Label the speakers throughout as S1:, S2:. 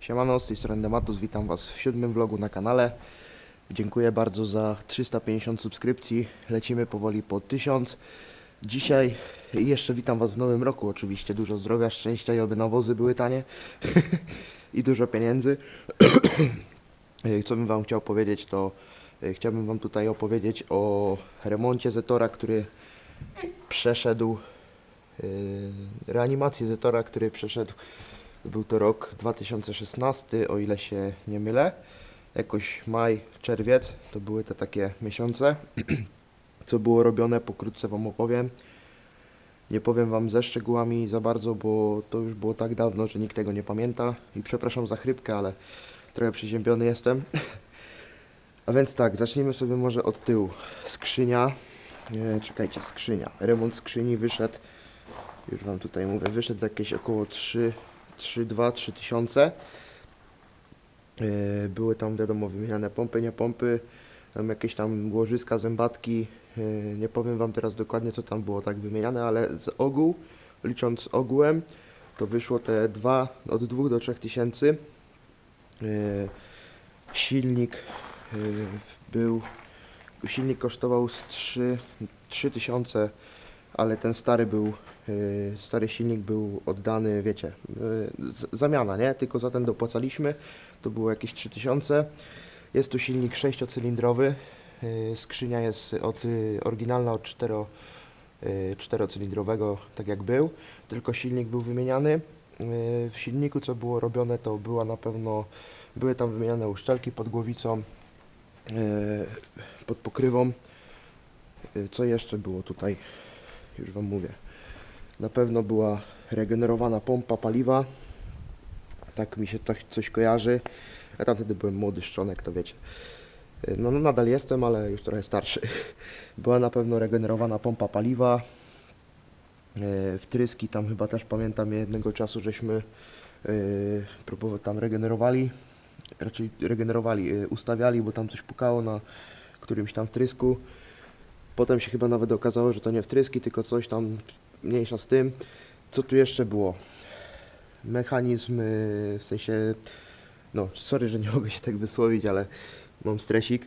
S1: Siemano, z tej strony Dematus, witam Was w siódmym vlogu na kanale. Dziękuję bardzo za 350 subskrypcji, lecimy powoli po 1000. Dzisiaj jeszcze witam Was w nowym roku oczywiście, dużo zdrowia, szczęścia i oby nawozy były tanie i dużo pieniędzy. Co bym Wam chciał powiedzieć, to e, chciałbym Wam tutaj opowiedzieć o remoncie Zetora, który przeszedł, e, reanimację Zetora, który przeszedł był to rok 2016, o ile się nie mylę. Jakoś maj, czerwiec to były te takie miesiące. Co było robione, pokrótce Wam opowiem. Nie powiem Wam ze szczegółami za bardzo, bo to już było tak dawno, że nikt tego nie pamięta. I przepraszam za chrypkę, ale trochę przeziębiony jestem. A więc tak, zacznijmy sobie może od tyłu. Skrzynia. Nie, czekajcie, skrzynia. Remont skrzyni wyszedł, już Wam tutaj mówię, wyszedł za jakieś około 3 3-2-3 tysiące. Yy, Były tam wiadomo wymieniane pompy, nie pompy, tam jakieś tam łożyska, zębatki. Yy, Nie powiem Wam teraz dokładnie co tam było tak wymieniane, ale z ogół, licząc ogółem, to wyszło te dwa, od 2 do 3 tysięcy. Yy, Silnik był, silnik kosztował z 3, 3 tysiące, ale ten stary był Yy, stary silnik był oddany, wiecie, z- zamiana, nie? Tylko za ten dopłacaliśmy, to było jakieś 3000. Jest tu silnik sześciocylindrowy, yy, skrzynia jest od, oryginalna od 4, yy, czterocylindrowego, tak jak był, tylko silnik był wymieniany. W silniku co było robione to była na pewno, były tam wymieniane uszczelki pod głowicą, pod pokrywą. Co jeszcze było tutaj? Już Wam mówię. Na pewno była regenerowana pompa paliwa. Tak mi się tak coś kojarzy. Ja tam wtedy byłem młody szczonek, to wiecie. No, no nadal jestem, ale już trochę starszy. Była na pewno regenerowana pompa paliwa. Y, Wtryski tam chyba też pamiętam jednego czasu, żeśmy y, próbowali tam regenerowali. Raczej regenerowali, y, ustawiali, bo tam coś pukało na którymś tam wtrysku. Potem się chyba nawet okazało, że to nie wtryski, tylko coś tam mniejsza z tym. Co tu jeszcze było? Mechanizm, yy, w sensie, no sorry, że nie mogę się tak wysłowić, ale mam stresik.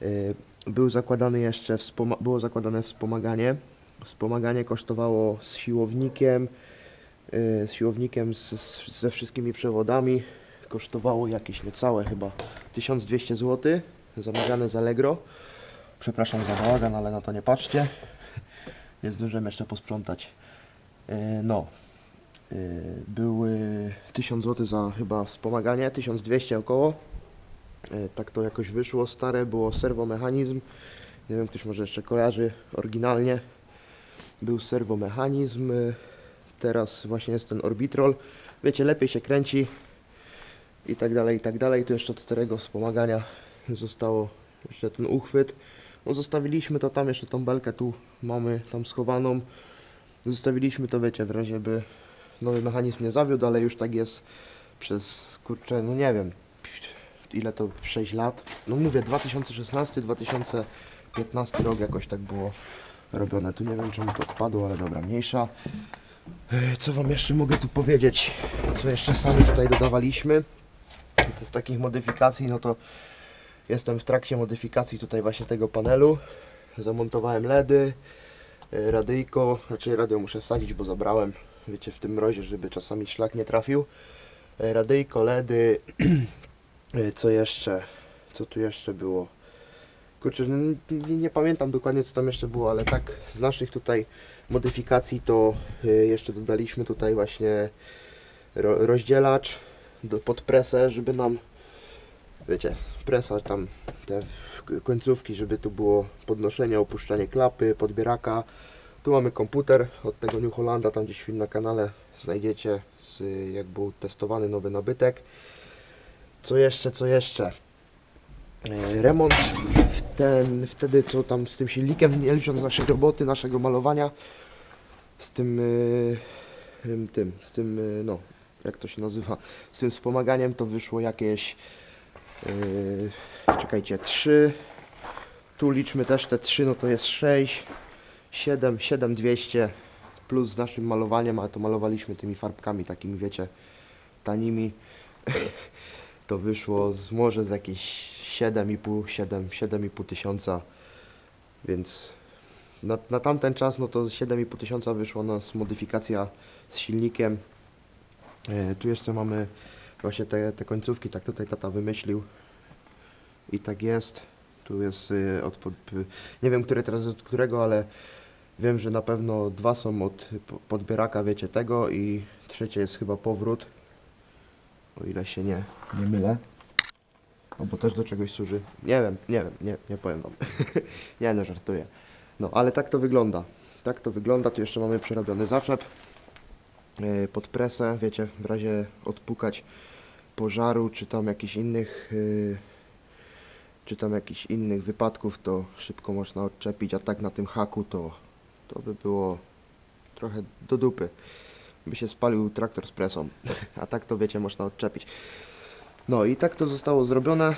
S1: Yy, Był zakładany jeszcze, było zakładane wspomaganie. Wspomaganie kosztowało z siłownikiem, yy, z siłownikiem, z, z, ze wszystkimi przewodami. Kosztowało jakieś niecałe chyba 1200 zł, zamawiane z Allegro. Przepraszam za bałagan, ale na to nie patrzcie. Nie zdążyłem jeszcze posprzątać. E, No. E, Były 1000 zł za chyba wspomaganie, 1200 około. E, Tak to jakoś wyszło. Stare było serwomechanizm. Nie wiem, ktoś może jeszcze kojarzy oryginalnie. Był serwomechanizm. Teraz właśnie jest ten orbitrol. Wiecie, lepiej się kręci i tak dalej, i tak dalej. Tu jeszcze od starego wspomagania zostało jeszcze ten uchwyt. No zostawiliśmy to tam, jeszcze tą belkę tu mamy tam schowaną. Zostawiliśmy to, wiecie, w razie by nowy mechanizm nie zawiódł, ale już tak jest przez, kurczę, no nie wiem, ile to, 6 lat. No mówię, 2016-2015 rok jakoś tak było robione. Tu nie wiem, czemu to odpadło, ale dobra, mniejsza. Co Wam jeszcze mogę tu powiedzieć? Co jeszcze sami tutaj dodawaliśmy? Z takich modyfikacji, no to Jestem w trakcie modyfikacji tutaj właśnie tego panelu. Zamontowałem LEDy, y, radyjko, raczej radio muszę wsadzić, bo zabrałem, wiecie, w tym mrozie, żeby czasami szlak nie trafił. Y, Radyjko, LEDy, y, co jeszcze, co tu jeszcze było? Kurczę, no, nie, nie pamiętam dokładnie co tam jeszcze było, ale tak z naszych tutaj modyfikacji to jeszcze dodaliśmy tutaj właśnie ro, rozdzielacz pod presę, żeby nam wiecie, presa tam, te końcówki, żeby tu było podnoszenie, opuszczanie klapy, podbieraka. Tu mamy komputer od tego New Hollanda, tam gdzieś film na kanale znajdziecie, z, jak był testowany nowy nabytek. Co jeszcze, co jeszcze? E, Remont ten, wtedy co tam z tym silnikiem, nie licząc naszej roboty, naszego malowania, z tym, e, tym, tym, z tym, e, no, jak to się nazywa, z tym wspomaganiem to wyszło jakieś Yy, czekajcie, 3. Tu liczmy też te 3, no to jest 6, 7, 7200 plus z naszym malowaniem, ale to malowaliśmy tymi farbkami takimi, wiecie, tanimi. to wyszło z może z jakieś 7,5, 7, 7,5 tysiąca, więc na, na tamten czas no to 7,5 tysiąca wyszło nas modyfikacja z silnikiem. E, tu jeszcze mamy właśnie te, te końcówki, tak tutaj tata wymyślił i tak jest. Tu jest y, od, nie wiem które teraz od którego, ale wiem, że na pewno dwa są od po- podbieraka, wiecie tego i trzecie jest chyba powrót. O ile się nie, nie mylę. No bo też do czegoś służy. Nie wiem, nie wiem, nie, nie powiem wam. nie no, żartuję. No, ale tak to wygląda. Tak to wygląda. Tu jeszcze mamy przerobiony zaczep pod presę, wiecie, w razie odpukać pożaru, czy tam jakichś innych yy, czy tam jakichś innych wypadków, to szybko można odczepić, a tak na tym haku to, to by było trochę do dupy. By się spalił traktor z presą, a tak to wiecie, można odczepić. No i tak to zostało zrobione.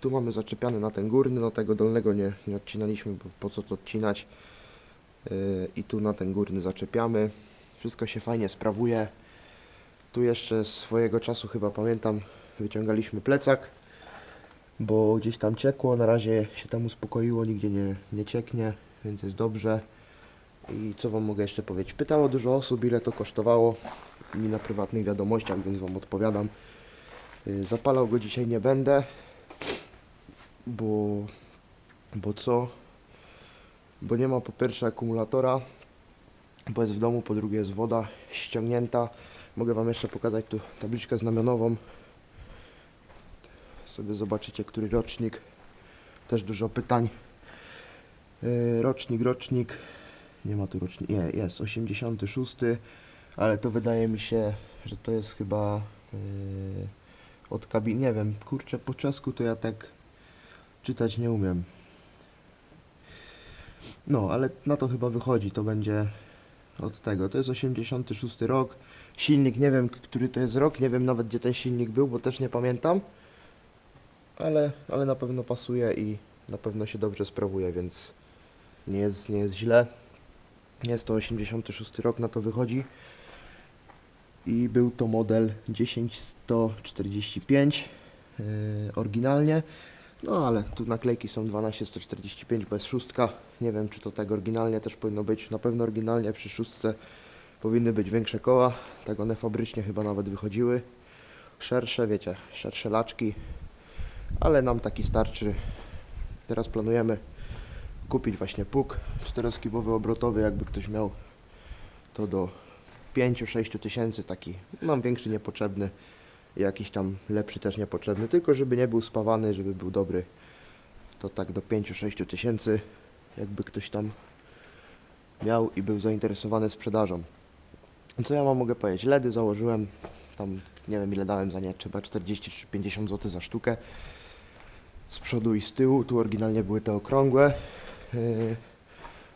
S1: Tu mamy zaczepiany na ten górny, no tego dolnego nie, nie odcinaliśmy, bo po co to odcinać. Yy, I tu na ten górny zaczepiamy. Wszystko się fajnie sprawuje. Tu jeszcze swojego czasu chyba pamiętam, wyciągaliśmy plecak bo gdzieś tam ciekło, na razie się tam uspokoiło, nigdzie nie, nie cieknie, więc jest dobrze. I co Wam mogę jeszcze powiedzieć? Pytało dużo osób, ile to kosztowało mi na prywatnych wiadomościach, więc Wam odpowiadam. Y, Zapalał go dzisiaj nie będę, bo, bo co? Bo nie ma po pierwsze akumulatora, bo jest w domu, po drugie jest woda ściągnięta. Mogę Wam jeszcze pokazać tu tabliczkę znamionową, sobie zobaczycie, który rocznik. Też dużo pytań. Yy, rocznik, rocznik. Nie ma tu rocznik. Nie, jest 86, ale to wydaje mi się, że to jest chyba yy, od kabin. Nie wiem, kurczę, po czesku to ja tak czytać nie umiem. No, ale na to chyba wychodzi. To będzie od tego. To jest 86 rok. Silnik, nie wiem, który to jest rok. Nie wiem nawet, gdzie ten silnik był, bo też nie pamiętam ale, ale na pewno pasuje i na pewno się dobrze sprawuje, więc nie jest, nie jest źle. Jest to 86 rok, na to wychodzi. I był to model 10145 yy, oryginalnie. No ale tu naklejki są 12145, bo jest szóstka. Nie wiem czy to tak oryginalnie też powinno być. Na pewno oryginalnie przy szóstce powinny być większe koła. Tak one fabrycznie chyba nawet wychodziły. Szersze, wiecie, szersze laczki ale nam taki starczy. Teraz planujemy kupić właśnie puk czteroskibowy obrotowy, jakby ktoś miał to do 5-6 tysięcy taki, nam większy niepotrzebny, jakiś tam lepszy też niepotrzebny, tylko żeby nie był spawany, żeby był dobry, to tak do 5-6 tysięcy, jakby ktoś tam miał i był zainteresowany sprzedażą. Co ja wam mogę powiedzieć? LEDy założyłem, tam nie wiem ile dałem za nie, trzeba 40 czy 50 zł za sztukę z przodu i z tyłu. Tu oryginalnie były te okrągłe, yy,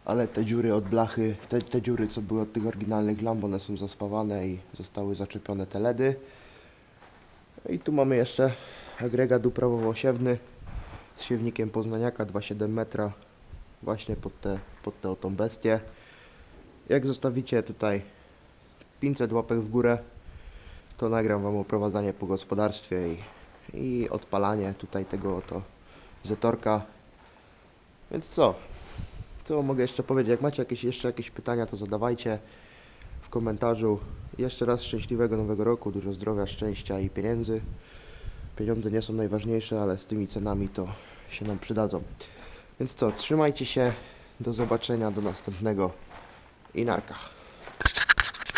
S1: ale te dziury od blachy, te, te dziury co były od tych oryginalnych lamp, one są zaspawane i zostały zaczepione te LEDy. I tu mamy jeszcze agregat uprawowo-siewny z siewnikiem Poznaniaka 2,7 metra właśnie pod tę pod tę oto bestię. Jak zostawicie tutaj 500 łapek w górę, to nagram Wam oprowadzanie po gospodarstwie i, i odpalanie tutaj tego oto zetorka. Więc co? Co mogę jeszcze powiedzieć? Jak macie jakieś, jeszcze jakieś pytania, to zadawajcie komentarzu. Jeszcze raz szczęśliwego nowego roku, dużo zdrowia, szczęścia i pieniędzy. Pieniądze nie są najważniejsze, ale z tymi cenami to się nam przydadzą. Więc co, trzymajcie się, do zobaczenia, do następnego i.